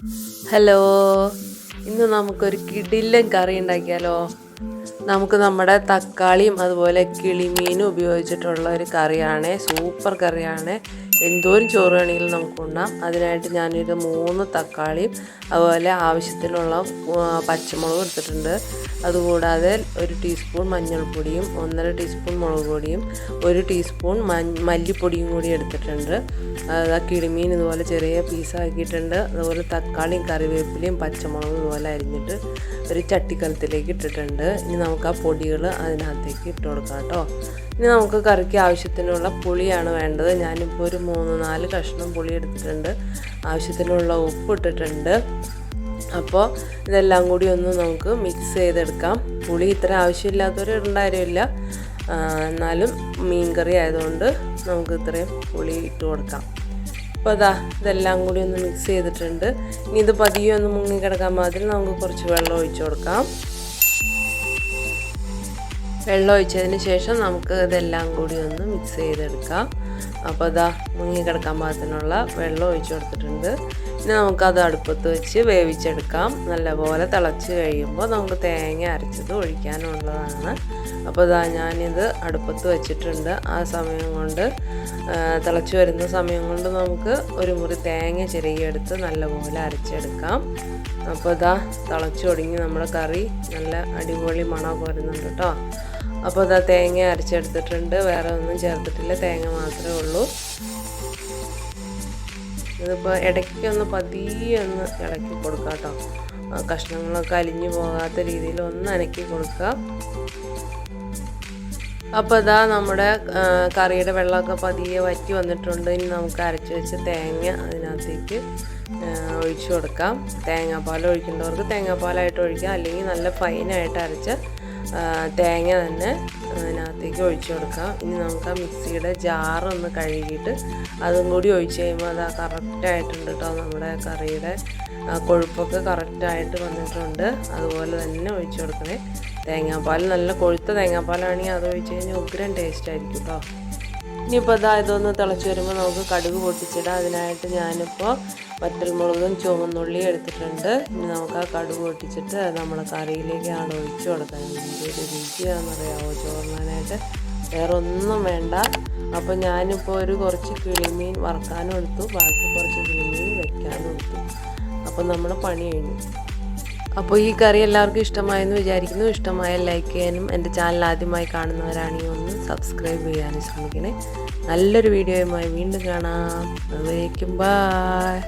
Hello ഇന്ന് നമുക്കൊരു കിടിലൻ കറി ഉണ്ടാക്കിയാലോ? നമുക്ക് നമ്മുടെ തക്കാളിയും അതുപോലെ കിളിമീനും ഉപയോഗിച്ചിട്ടുള്ള ഒരു കറിയാണ് സൂപ്പർ കറിയാണ്. എന്തോരം ചോറ് വേണമെങ്കിലും നമുക്ക് ഉണ്ണാം അതിനായിട്ട് ഞാനൊരു മൂന്ന് തക്കാളിയും അതുപോലെ ആവശ്യത്തിനുള്ള പച്ചമുളകും എടുത്തിട്ടുണ്ട്. അതുകൂടാതെ ഒരു ടീസ്പൂൺ മഞ്ഞൾപ്പൊടിയും ഒന്നര ടീസ്പൂൺ മുളക് പൊടിയും ഒരു ടീസ്പൂൺ മല്ലിപ്പൊടിയും കൂടി എടുത്തിട്ടുണ്ട്. കിളിമീൻ ഇതുപോലെ ചെറിയ പീസാക്കിയിട്ടുണ്ട് അതുപോലെ തക്കാളിയും കറിവേപ്പിലയും പച്ചമുളകും ഇതുപോലെ അരിഞ്ഞിട്ട് ഒരു ചട്ടിക്കലത്തിലേക്ക് ഇട്ടിട്ടുണ്ട്. ഇനി നമുക്ക് ആ പൊടികൾ അതിനകത്തേക്ക് ഇട്ട് കൊടുക്കാം കേട്ടോ. ഇനി നമുക്ക് കറിക്ക് ആവശ്യത്തിനുള്ള പുളിയാണ് വേണ്ടത്. ഞാനിപ്പോൾ ഒരു മൂന്ന് നാല് കഷ്ണം പുളി എടുത്തിട്ടുണ്ട്. ആവശ്യത്തിനുള്ള ഉപ്പ് ഇട്ടിട്ടുണ്ട്. അപ്പോൾ ഇതെല്ലാം കൂടി ഒന്ന് നമുക്ക് മിക്സ് ചെയ്തെടുക്കാം. പുളി ഇത്ര ആവശ്യമില്ലാത്തവർ ഉണ്ടായിരുന്നില്ല എന്നാലും മീൻ കറി ആയതുകൊണ്ട് നമുക്ക് ഇത്രയും പുളി ഇട്ട് കൊടുക്കാം. അപ്പോൾ അതാ ഇതെല്ലാം കൂടി ഒന്ന് മിക്സ് ചെയ്തിട്ടുണ്ട്. ഇനി ഇത് പതിയെ ഒന്ന് മുങ്ങിക്കിടക്കാൻ മാത്രം നമുക്ക് കുറച്ച് വെള്ളം ഒഴിച്ച് കൊടുക്കാം. വെള്ളം ഒഴിച്ചതിന് ശേഷം നമുക്ക് ഇതെല്ലാം കൂടി ഒന്ന് മിക്സ് ചെയ്തെടുക്കാം. അപ്പോൾ അതാ മുങ്ങിക്കിടക്കാൻ പാകത്തിനുള്ള വെള്ളം ഒഴിച്ചു കൊടുത്തിട്ടുണ്ട്. ഇനി നമുക്കത് അടുപ്പത്ത് വെച്ച് വേവിച്ചെടുക്കാം. നല്ലപോലെ തിളച്ച് കഴിയുമ്പോൾ നമുക്ക് തേങ്ങ അരച്ചത് ഒഴിക്കാനുള്ളതാണ്. അപ്പോൾ ഇതാ ഞാനിത് അടുപ്പത്ത് വെച്ചിട്ടുണ്ട്. ആ സമയം കൊണ്ട് തിളച്ച് വരുന്ന സമയം കൊണ്ട് നമുക്ക് ഒരു മുറി തേങ്ങ ചിരകിയെടുത്ത് നല്ലപോലെ അരച്ചെടുക്കാം. അപ്പോൾ ഇതാ തിളച്ച് നമ്മുടെ കറി നല്ല അടിപൊളി മണമൊക്കെ വരുന്നുണ്ട് കേട്ടോ. അപ്പോൾ ഇതാ തേങ്ങ അരച്ചെടുത്തിട്ടുണ്ട്. വേറെ ഒന്നും ചേർത്തിട്ടില്ല. തേങ്ങ മാത്രമേ ഉള്ളൂ. ഇതിപ്പോൾ ഇടയ്ക്കൊന്ന് പതിയെ ഒന്ന് ഇളക്കി കൊടുക്കാം കേട്ടോ. കഷ്ണങ്ങളൊക്കെ അലിഞ്ഞു പോകാത്ത രീതിയിൽ ഒന്ന് അനക്കി കൊടുക്കുക അപ്പോൾ ഇതാ നമ്മുടെ കറിയുടെ വെള്ളമൊക്കെ പതിയെ വറ്റി വന്നിട്ടുണ്ട്. ഇനി നമുക്ക് അരച്ച് വെച്ച തേങ്ങ അതിനകത്തേക്ക് ഒഴിച്ചു കൊടുക്കാം. തേങ്ങാപ്പാൽ ഒഴിക്കേണ്ടവർക്ക് തേങ്ങാപ്പാലായിട്ട് ഒഴിക്കാം. അല്ലെങ്കിൽ നല്ല ഫൈനായിട്ട് അരച്ച തേങ്ങ തന്നെ അതിനകത്തേക്ക് ഒഴിച്ചു കൊടുക്കാം ഇനി നമുക്ക് ആ മിക്സിയുടെ ജാറൊന്ന് കഴുകിയിട്ട് അതും കൂടി ഒഴിച്ച് കഴിയുമ്പോൾ അത് കറക്റ്റായിട്ടുണ്ട് കേട്ടോ. നമ്മുടെ കറിയുടെ കൊഴുപ്പൊക്കെ കറക്റ്റായിട്ട് വന്നിട്ടുണ്ട്. അതുപോലെ തന്നെ ഒഴിച്ചു കൊടുക്കണേ. തേങ്ങാപ്പാൽ നല്ല കൊഴുത്ത തേങ്ങാപ്പാലാണെങ്കിൽ അത് ഒഴിച്ച് കഴിഞ്ഞാൽ ഉഗ്രം ടേസ്റ്റ് ആയിരിക്കും കേട്ടോ. ഇനിയിപ്പോൾ അതാ ഇതൊന്ന് തിളച്ച് വരുമ്പോൾ നമുക്ക് കടുക് പൊട്ടിച്ചിടാം. അതിനായിട്ട് ഞാനിപ്പോൾ വറ്റൽമുളകും ചുവന്നുള്ളിയും എടുത്തിട്ടുണ്ട്. ഇനി നമുക്ക് ആ കടുക് പൊട്ടിച്ചിട്ട് അത് നമ്മളെ കറിയിലേക്കാണ് ഒഴിച്ചു കൊടുക്കാൻ. ഒരു രുചിയാണെന്നറിയാമോ ചോറിനാനായിട്ട് വേറെ ഒന്നും വേണ്ട. അപ്പോൾ ഞാനിപ്പോൾ ഒരു കുറച്ച് കിളിമീൻ വറുക്കാനും എടുത്തു. ബാക്കി കുറച്ച് കിളിമീൻ വെക്കാനും എടുത്തു. അപ്പോൾ നമ്മുടെ പണി കഴിഞ്ഞു. അപ്പോൾ ഈ കറി എല്ലാവർക്കും ഇഷ്ടമായെന്ന് വിചാരിക്കുന്നു. ഇഷ്ടമായ ലൈക്ക് ചെയ്യാനും എന്റെ ചാനൽ ആദ്യമായി കാണുന്നവരാണെങ്കിൽ ഒന്ന് സബ്സ്ക്രൈബ് ചെയ്യാനും ശ്രമിക്കണേ. നല്ലൊരു വീഡിയോയുമായി വീണ്ടും കാണാം. അതുവരേക്കും ബൈ